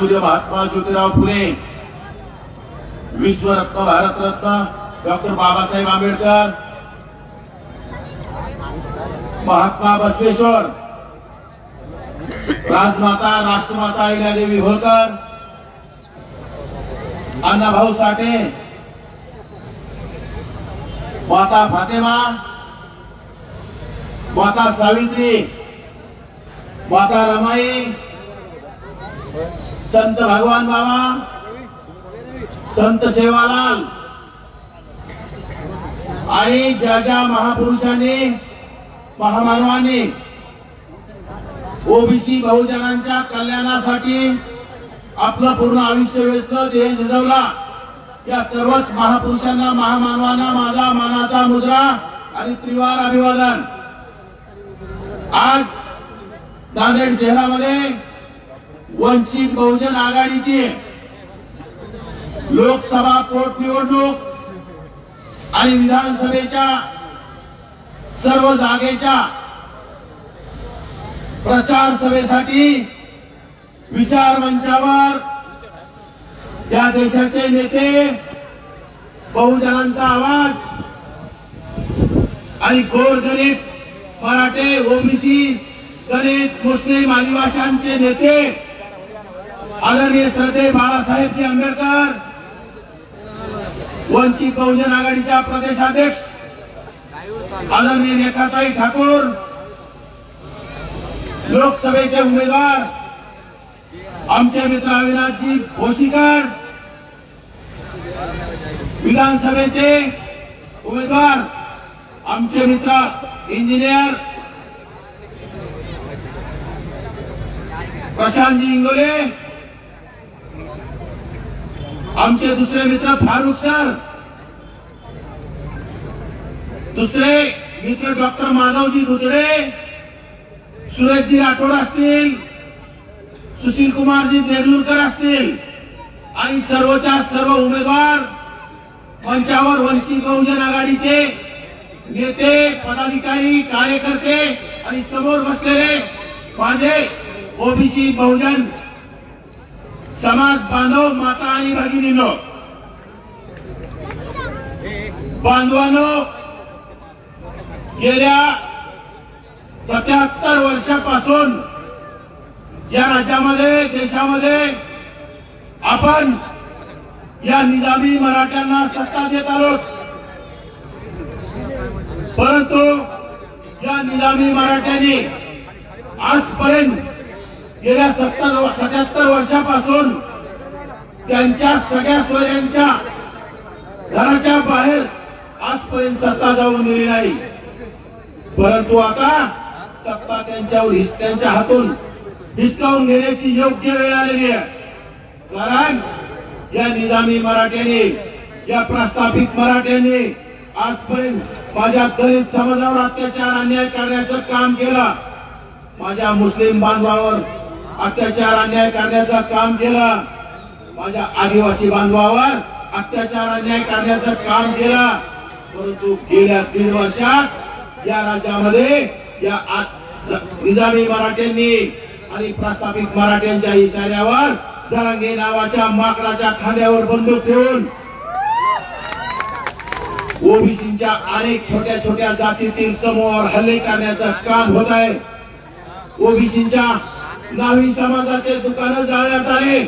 सूर्य महात्मा ज्योतिराव फुले विश्वरत्न भारतरत्न डॉक्टर बाबासाहेब आंबेडकर महात्मा बसवेश्वर राजमाता राष्ट्रमाता अहिल्यादेवी होळकर अण्णाभाऊ साठे माता फातेमा माता सावित्री माता रमाई संत भगवान बाबा संत सेवालाल आणि ज्या ज्या महापुरुषांनी महामानवांनी ओबीसी बहुजनांच्या कल्याणासाठी आपलं पूर्ण आयुष्य वेचलं देह झिजवला या सर्वच महापुरुषांना महामानवांना माझा मानाचा मुद्रा आणि त्रिवार अभिवादन. आज नांदेड शहरामध्ये वंचित बहुजन आघाडीची लोकसभा पोटनिवडणूक आणि विधानसभेच्या सर्व जागेच्या प्रचार सभेसाठी विचार मंचावर या देशाचे नेते बहुजनांचा आवाज आणि गोरगरीब मराठे ओबीसी दलित मुस्लिम आदिवाशांचे नेते आदरणीय श्रद्धे बाळासाहेबजी आंबेडकर वंचित बहुजन आघाडीच्या प्रदेशाध्यक्ष आदरणीय रेखाताई ठाकूर लोकसभेचे उमेदवार आमचे मित्र अविनाशजी भोसीकर विधानसभेचे उमेदवार आमचे मित्र इंजिनियर प्रशांतजी इंगोले आमचे दुसरे मित्र फारुख सर. दुसरे मित्र डॉक्टर माधवजी दुधडे. सुरेशजी राठोड असतील. सुशील कुमारजी देगलूरकर असतील. आणि सर्वच्या सर्व उमेदवार मंचावर वंचित बहुजन आघाडीचे नेते पदाधिकारी कार्यकर्ते आणि समोर बसलेले माझे ओबीसी बहुजन समाज बांधव माता आणि भगिनीनो. बांधवानो गेल्या सत्याहत्तर वर्षापासून या राज्यामध्ये देशामध्ये आपण या निजामी मराठ्यांना सत्ता देत आहोत परंतु या निजामी मराठ्यांनी आजपर्यंत गेल्या सत्तर सत्याहत्तर वर्षापासून त्यांच्या सगळ्या सोयऱ्यांच्या घराच्या बाहेर आजपर्यंत सत्ता जाऊन दिली नाही. परंतु आता सत्ता त्यांच्यावर त्यांच्या हातून हिसकावून घेण्याची योग्य वेळ आलेली आहे. कारण या निजामी मराठ्यांनी या प्रस्थापित मराठ्यांनी आजपर्यंत माझ्या दलित समाजावर अत्याचार अन्याय करण्याचं काम केलं. माझ्या मुस्लिम बांधवावर अत्याचार अन्याय करण्याचं काम केलं. माझ्या आदिवासी बांधवावर अत्याचार अन्याय करण्याचं काम केलं. परंतु गेल्या दीड वर्षात या राज्यामध्ये या निजामी मराठ्यांनी आणि प्रस्थापित मराठ्यांच्या इशाऱ्यावर जरांगे नावाच्या माकडाच्या खांद्यावर बंदूक ठेवून ओबीसीच्या अनेक छोट्या छोट्या जातीतील समूहावर हल्ले करण्याचं काम होत आहे. ओबीसीच्या नावी समाजाचे दुकानं जाळण्यात आले.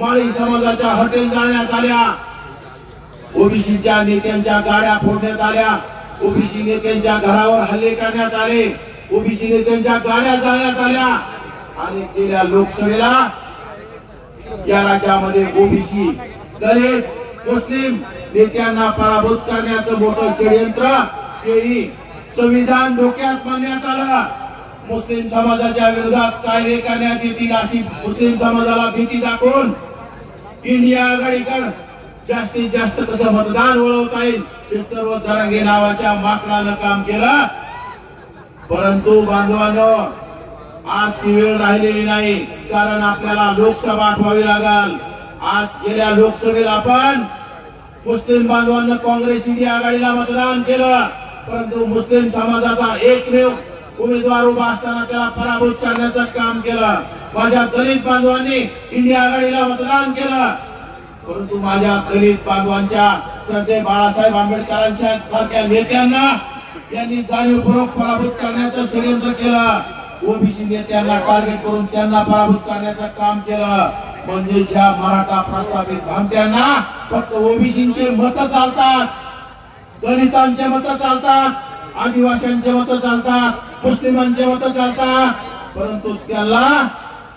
माळी समाजाच्या हॉटेल जाळण्यात आल्या. ओबीसीच्या नेत्यांच्या गाड्या फोडण्यात आल्या. ओबीसी नेत्यांच्या घरावर हल्ले करण्यात आले. ओबीसी नेत्यांच्या गाड्या जाळण्यात आल्या. आणि गेल्या लोकसभेला या राज्यामध्ये ओबीसी दलित मुस्लिम नेत्यांना पराभूत करण्याचं मोठं षडयंत्र हेही संविधान धोक्यात मानण्यात आलं. मुस्लिम समाजाच्या विरोधात कायदे करण्यात येतील अशी मुस्लिम समाजाला भीती दाखवून इंडिया आघाडीकडे जास्तीत जास्त कसं मतदान वळवता येईल. हे सर्व जरांगे नावाच्या माकडानं काम केलं. परंतु बांधवांनो आज ती वेळ राहिलेली नाही कारण आपल्याला लोकसभा आठवावी लागल. आज गेल्या लोकसभेला आपण मुस्लिम बांधवांना काँग्रेस इंडिया आघाडीला मतदान केलं. परंतु मुस्लिम समाजाचा एकमेव उमेदवार उभा असताना त्याला पराभूत करण्याचं काम केलं. माझ्या दलित बांधवांनी इंडिया आघाडीला मतदान केलं. परंतु माझ्या दलित बांधवांच्या श्रद्धे बाळासाहेब आंबेडकरांच्या सारख्या नेत्यांना यांनी जाणीवपूर्वक पराभूत करण्याचं षडयंत्र केलं. ओबीसी नेत्यांना टार्गेट करून त्यांना पराभूत करण्याचं काम केलं. म्हणजे ज्या मराठा प्रस्थापित भामट्यांना फक्त ओबीसीचे मत चालतात. दलितांचे मत चालतात. आदिवासींचे मत चालतात. मुस्लिमांचे मत चालतात परंतु त्याला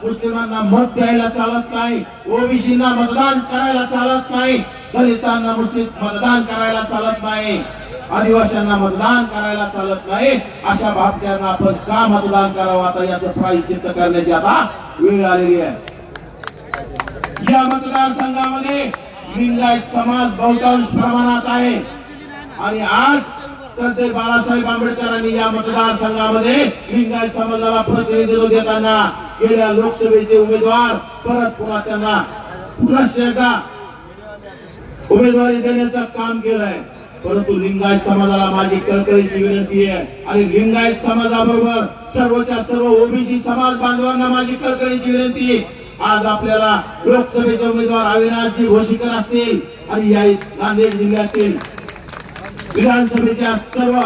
मुस्लिमांना मत द्यायला चालत नाही. ओबीसीना मतदान करायला चालत नाही. दलितांना मुस्लिम मतदान करायला चालत नाही. आदिवासींना मतदान करायला चालत नाही. अशा भापट्यांना आपण का मतदान करावं आता याचं प्रायश्चित्त करण्याची आता वेळ आलेली आहे. या मतदारसंघामध्ये लिंगायत समाज बहुतांश प्रमाणात आहे. आणि आज श्रद्धे बाळासाहेब आंबेडकरांनी या मतदारसंघामध्ये लिंगायत समाजाला प्रतिनिधित्व देताना गेल्या लोकसभेचे उमेदवार परत पुन्हा त्यांना पुन्हा एकदा उमेदवारी देण्याचं काम केलंय. परंतु लिंगायत समाजाला माझी कळकळीची विनंती आहे. आणि लिंगायत समाजाबरोबर सर्वच्या सर्व ओबीसी समाज बांधवांना माझी कळकळीची विनंती आहे. आज आपल्याला लोकसभेचे उमेदवार अविनाशजी घोषिकर असतील आणि या नांदेड जिल्ह्यातील विधानसभेच्या सर्व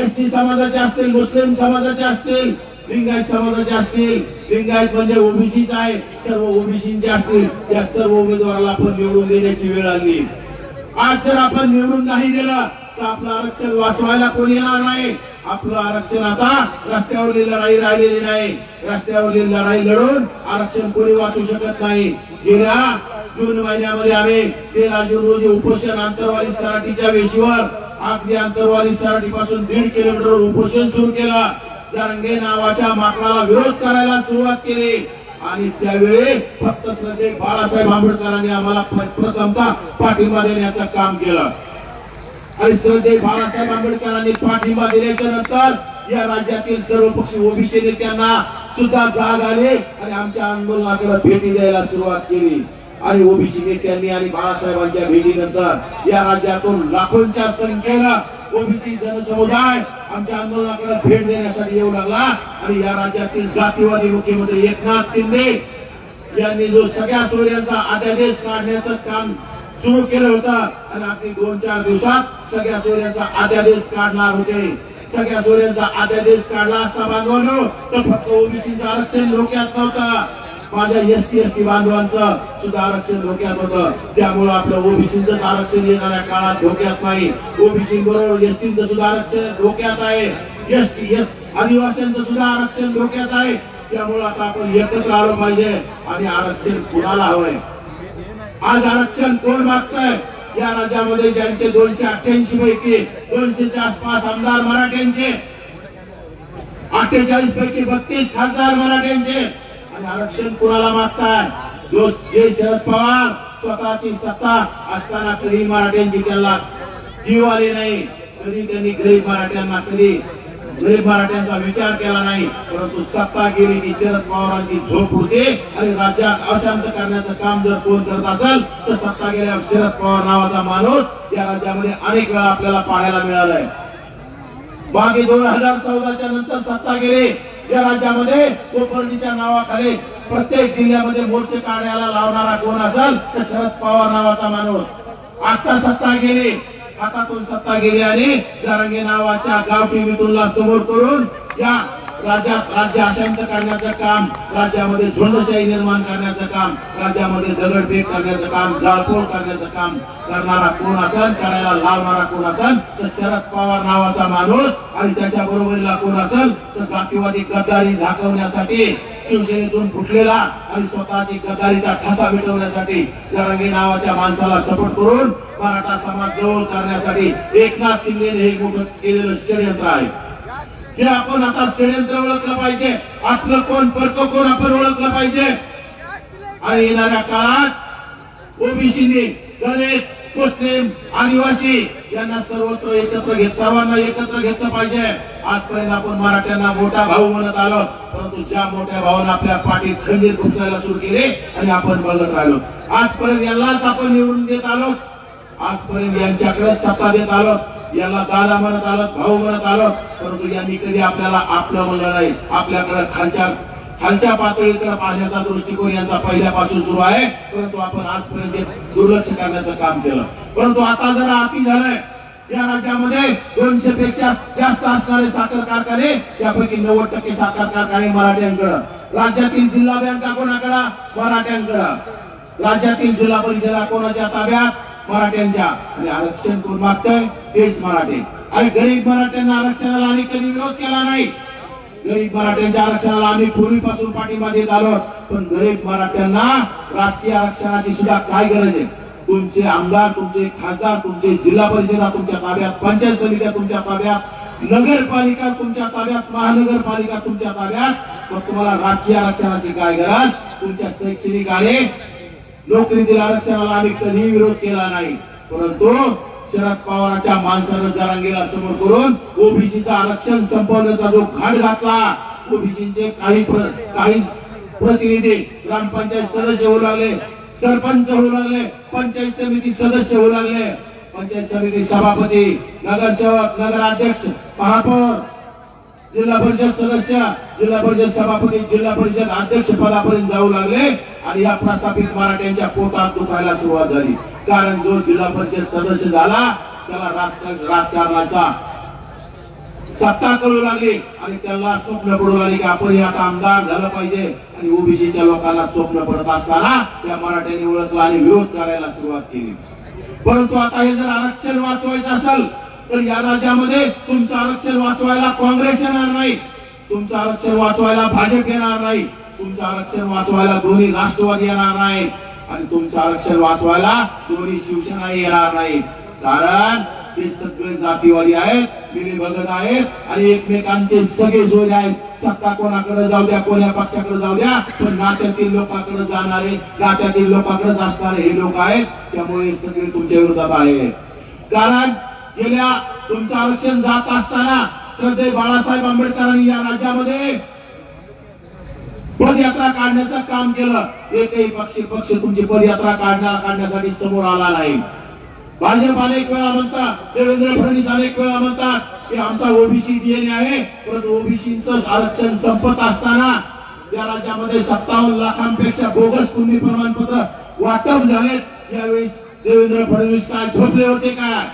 एसटी समाजाचे असतील मुस्लिम समाजाचे असतील लिंगायत समाजाचे असतील लिंगायत म्हणजे ओबीसीच आहे सर्व ओबीसीचे असतील त्या सर्व उमेदवाराला आपण निवडून देण्याची वेळ आली. आज जर आपण निवडून नाही दिलं तर आपलं आरक्षण वाचवायला कोणी येणार नाही. आपलं आरक्षण आता रस्त्यावरली लढाई राहिलेली नाही. रस्त्यावरली लढाई लढून आरक्षण कोणी वाचू शकत नाही. गेल्या जून महिन्यामध्ये आम्ही तेरा जून रोजी उपोषण आंतरवाली सराटीच्या वेशीवर अगदी आंतरवाली सराटी पासून दीड किलोमीटर उपोषण सुरू केला. त्या रंगे नावाच्या माकडाला विरोध करायला सुरुवात केली. आणि त्यावेळी फक्त श्रद्धे बाळासाहेब आंबेडकरांनी आम्हाला प्रथमता पाठिंबा देण्याचं काम केलं. आणि श्रद्धे बाळासाहेब आंबेडकरांनी पाठिंबा दिल्याच्या नंतर या राज्यातील सर्व पक्षी ओबीसी नेत्यांना सुद्धा जाग आले आणि आमच्या आंदोलनाकडे भेटी द्यायला सुरुवात केली. आणि ओबीसी नेत्यांनी आणि बाळासाहेबांच्या भेटीनंतर या राज्यातून लाखोंच्या संख्येला ओबीसी जनसमुदाय आमच्या आंदोलनाकडे भेट देण्यासाठी येऊ लागला. आणि या राज्यातील जातीवादी मुख्यमंत्री एकनाथ शिंदे यांनी जो सगळ्या सोयऱ्यांचा अध्यादेश काढण्याचं काम सुरू केलं होतं आणि आपली दोन चार दिवसात सगळ्या सोयऱ्यांचा अध्यादेश काढणार होते. सगळ्या सोयऱ्यांचा अध्यादेश काढला असता बांधवलो तर फक्त ओबीसीचं आरक्षण धोक्यात नव्हतं. माझ्या एस सी एस टी बांधवांचं सुद्धा आरक्षण धोक्यात होतं. त्यामुळं आपलं ओबीसीचं आरक्षण येणाऱ्या काळात धोक्यात नाही. ओबीसी बरोबर एसटीचं सुद्धा आरक्षण धोक्यात आहे. एस टी एस आदिवासींचं सुद्धा आरक्षण धोक्यात आहे. त्यामुळे आता आपण एकत्र आलो पाहिजे आणि आरक्षण कुणाला हवंय? आज आरक्षण कोण मागतंय? या राज्यामध्ये ज्यांचे दोनशे अठ्ठ्याऐंशी पैकी दोनशेच्या आसपास आमदार मराठ्यांचे अठ्ठेचाळीस पैकी बत्तीस खासदार मराठ्यांचे आणि आरक्षण कुणाला मागताय? जो जे शरद पवार स्वतःची सत्ता असताना कधी मराठ्यांची त्याला जीव आले नाही कधी त्यांनी गरीब मराठ्यांना कधी गरीब मराठ्यांचा विचार केला नाही परंतु सत्ता गेली की शरद पवारांची झोप उडते आणि राज्यात अशांत करण्याचं काम जर कोण करत असेल तर सत्ता गेल्यावर शरद पवार नावाचा माणूस या राज्यामध्ये अनेक वेळा आपल्याला पाहायला मिळालाय. बाकी दोन हजार चौदाच्या नंतर सत्ता गेली. या राज्यामध्ये कोपर्णीच्या नावाखाली प्रत्येक जिल्ह्यामध्ये मोर्चे काढायला लावणारा कोण असेल तर शरद पवार नावाचा माणूस. आता सत्ता गेली. हातातून सत्ता गेली आणि जरांगे नावाच्या गाव टीव्हीतूनला समोर करून या राज्यात राज्य अशांत करण्याचं काम राज्यामध्ये झुंडशाही निर्माण करण्याचं काम राज्यामध्ये दगडफेक करण्याचं काम जाळपोळ करण्याचं काम करणारा कोण असन करायला लावणारा कोण असन तर शरद पवार नावाचा माणूस आणि त्याच्या बरोबरीला कोण असेल तर जातीवादी गद्दारी झाकवण्यासाठी शिवसेनेतून फुटलेला आणि स्वतःची गद्दारीचा ठसा मिटवण्यासाठी जरांगे नावाच्या माणसाला सपोर्ट करून मराठा समाज जवळ करण्यासाठी एकनाथ शिंदे हे मोठं केलेलं षडयंत्र आहे. हे आपण आता षडयंत्र ओळखलं पाहिजे. आपलं कोण परक कोण आपण ओळखलं पाहिजे. आणि येणाऱ्या काळात ओबीसीने दलित मुस्लिम आदिवासी यांना सर्वत्र एकत्र घेत सर्वांना एकत्र घेतलं पाहिजे. आजपर्यंत आपण मराठ्यांना मोठा भाऊ म्हणत आलो. परंतु ज्या मोठ्या भावानं आपल्या पाठीत खंजीर खुपसायला सुरू केली आणि आपण बघत राहिलो. आजपर्यंत यांनाच आपण निवडून देत आलो. आजपर्यंत यांच्याकडे सत्ता देत आलो. याला दादा म्हणत आलं भाऊ म्हणत आलं परंतु यांनी कधी आपल्याला आपलं म्हणलं नाही. आपल्याकडे खालच्या खालच्या पातळीकडे पाहण्याचा दृष्टिकोन यांचा पहिल्यापासून सुरू आहे. परंतु आपण आजपर्यंत दुर्लक्ष करण्याचं काम केलं. परंतु आता जरा अति झालंय. या राज्यामध्ये दोनशे पेक्षा जास्त असणारे साखर कारखाने त्यापैकी नव्वद टक्के साखर कारखाने मराठ्यांकडं. राज्यातील जिल्हा बँका कोणाकडं? मराठ्यांकडं. राज्यातील जिल्हा परिषदा कोणाच्या ताब्यात? मराठ्यांच्या आणि आरक्षण कोण मागतंय तेच मराठे. आणि गरीब मराठ्यांना आरक्षणाला आम्ही कधी विरोध केला नाही. गरीब मराठ्यांच्या आरक्षणाला आम्ही पूर्वीपासून पाठिंबा देत आलो पण गरीब मराठ्यांना राजकीय आरक्षणाची सुद्धा काय गरज आहे? तुमचे आमदार तुमचे खासदार तुमचे जिल्हा परिषदा तुमच्या ताब्यात पंचायत समित्या तुमच्या ताब्यात नगरपालिका तुमच्या ताब्यात महानगरपालिका तुमच्या ताब्यात. मग तुम्हाला राजकीय आरक्षणाची काय गरज? तुमच्या शैक्षणिक आणि नोकरीतील आरक्षणाला आम्ही कधीही विरोध केला नाही. परंतु शरद पवारांच्या माणसानं जरांगीला समोर करून ओबीसीचं आरक्षण संपवण्याचा जो घाट घातला ओबीसीचे काही प्र- काही प्रतिनिधी ग्रामपंचायत सदस्य होऊ लागले सरपंच होऊ लागले पंचायत समिती सदस्य होऊ लागले. पंचायत समिती सभापती नगरसेवक नगराध्यक्ष महापौर जिल्हा परिषद सदस्य जिल्हा परिषद सभापती जिल्हा परिषद अध्यक्ष पदापर्यंत जाऊ लागले आणि या प्रस्थापित मराठ्यांच्या पोटात दुखायला सुरुवात झाली. कारण जो जिल्हा परिषद सदस्य झाला त्याला राजकारणाचा सत्ता करू लागली आणि त्याला स्वप्न पडू लागली की आपण आता आमदार झालं पाहिजे आणि ओबीसीच्या लोकांना स्वप्न पडत असताना त्या मराठ्यांनी ओळखला आणि विरोध करायला सुरुवात केली. परंतु आता हे जर आरक्षण वाचवायचं असेल तर या राज्यामध्ये तुमचं आरक्षण वाचवायला काँग्रेस येणार नाही. तुमचं आरक्षण वाचवायला भाजप येणार नाही. तुमचं आरक्षण वाचवायला दोन्ही राष्ट्रवादी येणार नाही. आणि तुमचं आरक्षण वाचवायला दोन्ही शिवसेना येणार नाही. कारण ते सगळे जातीवादी आहेत मिली बघत आहेत आणि एकमेकांचे सगळे जोडे आहेत. सत्ता कोणाकडे जाऊ द्या कोण्या पक्षाकडे जाऊ द्या पण नात्यातील लोकांकडे जाणारे नात्यातील लोकांकडेच असणारे हे लोक आहेत. त्यामुळे सगळे तुमच्या विरोधात आहे कारण गेल्या तुमचं आरक्षण जात असताना श्रद्धे बाळासाहेब आंबेडकरांनी या राज्यामध्ये पदयात्रा काढण्याचं काम केलं. एकही पक्ष पक्ष तुमची पदयात्रा काढण्या काढण्यासाठी समोर आला नाही. भाजप अनेक वेळा म्हणतात देवेंद्र फडणवीस अनेक वेळा म्हणतात की आमचा ओबीसी डीएनए आहे परंतु ओबीसीचं आरक्षण संपत असताना या राज्यामध्ये सत्तावन्न लाखांपेक्षा बोगस कुणबी प्रमाणपत्र वाटप झालेत. यावेळी देवेंद्र फडणवीस काय झोपले होते काय?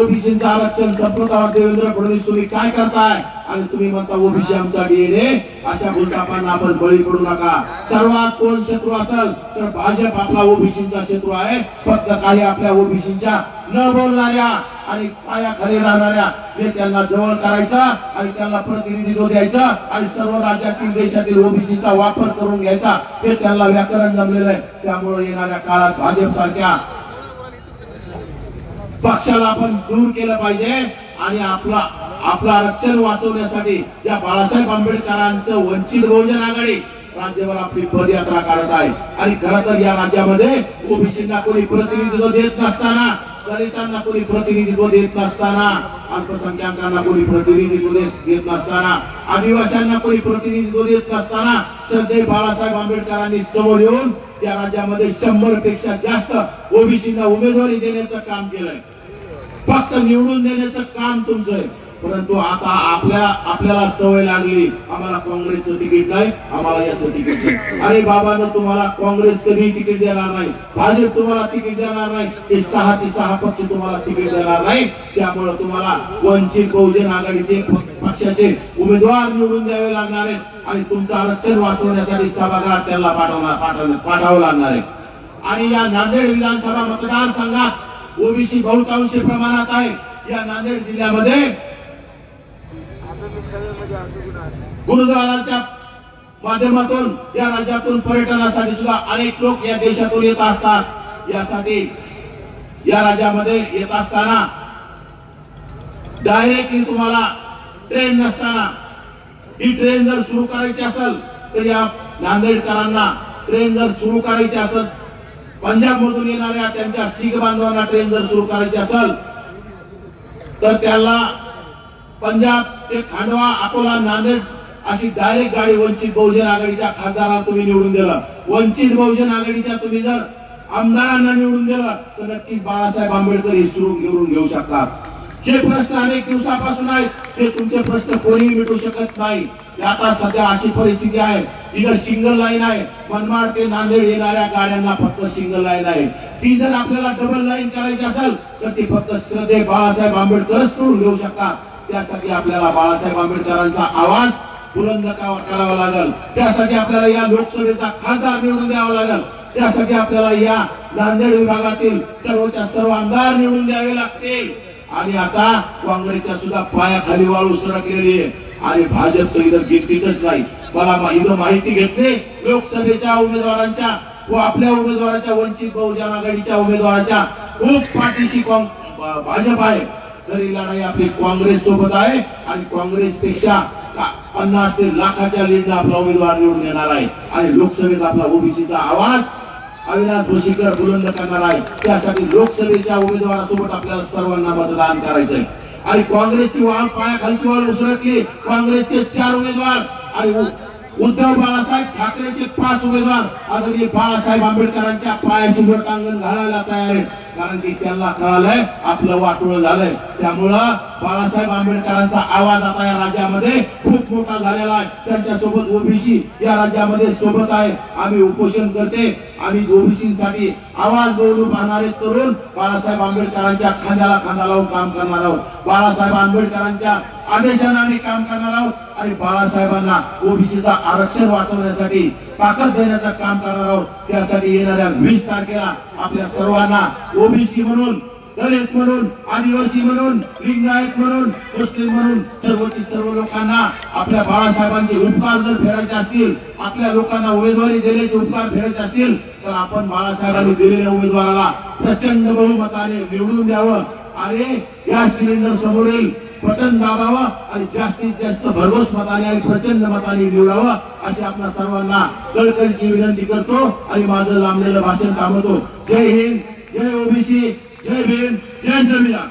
ओबीसीचं आरक्षण संपवतावर देवेंद्र फडणवीस तुम्ही काय करताय? आणि तुम्ही म्हणता ओबीसी आमचा डीएनए अशा भूलथापांना आपण बळी पडू नका. सर्वात कोण शत्रू असेल तर भाजप आपला ओबीसीचा शत्रू आहे. फक्त काही आपल्या ओबीसीच्या न बोलणाऱ्या आणि पाया पायाखाली राहणाऱ्या नेत्यांना जवळ करायचा आणि त्यांना प्रतिनिधित्व द्यायचा आणि सर्व राज्यातील देशातील ओबीसीचा वापर करून घ्यायचा. हे त्यांना व्याकरण जमलेलं आहे. त्यामुळे येणाऱ्या काळात भाजप सारख्या पक्षाला आपण दूर केलं पाहिजे आणि आपला आपलं आरक्षण वाचवण्यासाठी ज्या बाळासाहेब आंबेडकरांचं वंचित बहुजन आघाडी राज्यभर आपली पदयात्रा काढत आहे. आणि खरं तर या राज्यामध्ये ओबीसींना कोणी प्रतिनिधित्व देत नसताना दलितांना कोणी प्रतिनिधित्व देत नसताना अल्पसंख्याकांना कोणी प्रतिनिधित्व देत देत नसताना आदिवासींना कोणी प्रतिनिधित्व देत नसताना श्रद्धे बाळासाहेब आंबेडकरांनी समोर येऊन या राज्यामध्ये शंभरपेक्षा जास्त ओबीसीला उमेदवारी देण्याचं काम केलंय. फक्त निवडून देण्याचं काम तुमचं आहे. परंतु आता आपल्या आपल्याला सवय लागली. आम्हाला काँग्रेसचं तिकीट नाही आम्हाला याचं तिकीट नाही. अरे बाबांनो तुम्हाला काँग्रेस कधी तिकीट देणार नाही. भाजप तुम्हाला तिकीट देणार नाही. हे सहा ते सहा पक्ष तुम्हाला तिकीट देणार नाही. त्यामुळे तुम्हाला वंचित बहुजन आघाडीचे पक्षाचे उमेदवार निवडून द्यावे लागणार आहेत. आणि तुमचं आरक्षण वाचवण्यासाठी सभागृहात त्यांना पाठवणार पाठवलं पाठावं लागणार आहे आणि या नांदेड विधानसभा मतदारसंघात ओबीसी बहुतांशी प्रमाणात आहे. या नांदेड जिल्ह्यामध्ये गुरुद्वाराच्या माध्यमातून या राज्यातून पर्यटनासाठी सुद्धा अनेक लोक या देशातून येत असतात. यासाठी या राज्यामध्ये येत असताना डायरेक्टली तुम्हाला ट्रेन नसताना ही ट्रेन जर सुरू करायची असेल तर या नांदेडकरांना ट्रेन जर सुरू करायची असेल पंजाब मधून येणाऱ्या त्यांच्या शीख बांधवांना ट्रेन जर सुरू करायची असेल तर त्याला पंजाब ते खांडवा अकोला नांदेड अशी डायरेक्ट गाडी वंचित बहुजन आघाडीच्या खासदारांना तुम्ही निवडून दिलं. वंचित बहुजन आघाडीच्या तुम्ही जर आमदारांना निवडून दिलं तर नक्कीच बाळासाहेब आंबेडकर हे सुरू घेऊन घेऊ शकतात. हे प्रश्न अनेक दिवसापासून आहेत. ते तुमचे प्रश्न कोणीही मिटू शकत नाही. आता सध्या अशी परिस्थिती आहे. इथं सिंगल लाईन आहे. मनमाड ते नांदेड येणाऱ्या गाड्यांना फक्त सिंगल लाईन आहे. ती जर आपल्याला डबल लाईन करायची असेल तर ती फक्त श्रद्धे बाळासाहेब आंबेडकरच करून घेऊ शकतात त्यासाठी आपल्याला बाळासाहेब आंबेडकरांचा आवाज बुलंद करावा लागेल. त्यासाठी आपल्याला या लोकसभेचा खासदार निवडून द्यावा लागेल. त्यासाठी आपल्याला या नांदेड विभागातील सर्वच्या सर्व आमदार निवडून द्यावे लागतील. आणि आता काँग्रेसच्या सुद्धा पायाखाली वाळू सरकलेली आहे. आणि भाजप तर इथं घेतलीच नाही. मला इथं माहिती घेतली लोकसभेच्या उमेदवारांच्या व आपल्या उमेदवाराच्या वंचित बहुजन आघाडीच्या उमेदवाराच्या. खूप पाठीशी भाजप आहे. तरी लढाई आपली काँग्रेस सोबत आहे आणि काँग्रेस पेक्षा पन्नास ते लाखाच्या लीडला आपला उमेदवार निवडून येणार आहे. आणि लोकसभेत आपला ओबीसीचा आवाज अविनाश जोशीकर बुलंद करणार आहे. त्यासाठी लोकसभेच्या उमेदवारासोबत आपल्याला सर्वांना मतदान करायचंय. आणि काँग्रेसची वाळ पायाखालची वाळ उसरटली काँग्रेसचे चार उमेदवार आणि उद्धव बाळासाहेब ठाकरेचे पाच उमेदवार आदरणीय बाळासाहेब आंबेडकरांच्या पायाशी लोटांगण घालायला तयार आहेत. कारण की त्यांना कळालंय आपलं वाटोळ झालंय. त्यामुळं बाळासाहेब आंबेडकरांचा आवाज आता या राज्यामध्ये खूप मोठा झालेला आहे. त्यांच्यासोबत ओबीसी या राज्यामध्ये सोबत आहे. आम्ही उपोषण करते. आम्ही ओबीसीसाठी आवाज निवडून पाहणारे तरुण बाळासाहेब आंबेडकरांच्या खांद्याला खांदा लावून काम करणार आहोत. बाळासाहेब आंबेडकरांच्या आदेशाने आम्ही काम करणार आहोत. आणि बाळासाहेबांना ओबीसीचा आरक्षण वाचवण्यासाठी ताकद देण्याचं काम करणार आहोत. त्यासाठी येणाऱ्या वीस तारखेला आपल्या सर्वांना ओबीसी म्हणून दलित म्हणून आदिवासी म्हणून लिंगायत म्हणून मुस्लिम म्हणून सर्वची सर्व लोकांना आपल्या बाळासाहेबांचे उपकार जर फेडायचे असतील आपल्या लोकांना उमेदवारी देण्याचे उपकार फेडायचे असतील तर आपण बाळासाहेबांनी दिलेल्या उमेदवाराला प्रचंड बहुमताने निवडून द्यावं. आणि गॅस सिलेंडर समोरील पटन दाबावा आणि जास्तीत जास्त भरघोस मताने आणि प्रचंड मताने निवडावा अशी आपल्या सर्वांना कळकळीची विनंती करतो आणि माझं लांबलेलं भाषण थांबवतो. जय हिंद जय ओबीसी जय भीम जय संविधान